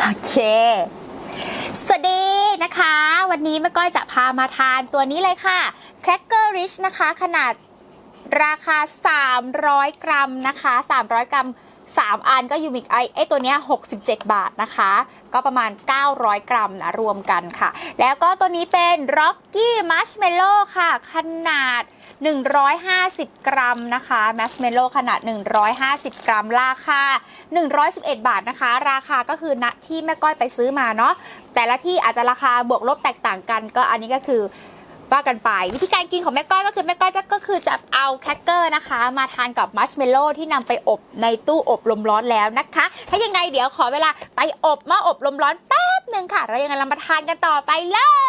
โอเคสวัสดีนะคะ วันนี้แม่ก้อยจะพามาทานตัวนี้เลยค่ะ Cracker Rich นะคะ ขนาดราคา 300 กรัมนะคะ 300 กรัม 3 อันก็ยูมิกไอไอตัวเนี้ย67 บาทนะคะ ก็ประมาณ 900 กรัมนะ รวมกันค่ะ แล้วก็ตัวนี้เป็น Rocky Marshmallow ค่ะ ขนาด 150 กรัมนะคะแมชเมลโล่ขนาด 150 กรัมราคา 111 บาทนะคะ ราคาก็คือณที่แม่ก้อยไปซื้อมาเนาะแต่ละที่อาจจะราคาบวกลบแตกต่างกัน ก็อันนี้ก็คือว่ากันไป วิธีการกินของแม่ก้อยก็คือแม่ก้อยจะก็คือจะเอาแครกเกอร์นะคะ มาทานกับมัชเมลโล่ที่นำไปอบในตู้อบลมร้อนแล้วนะคะ ถ้ายังไงเดี๋ยวขอเวลาไปอบหม้ออบลมร้อนแป๊บหนึ่งค่ะ แล้วยังไงเรามาทานกันต่อไปเลย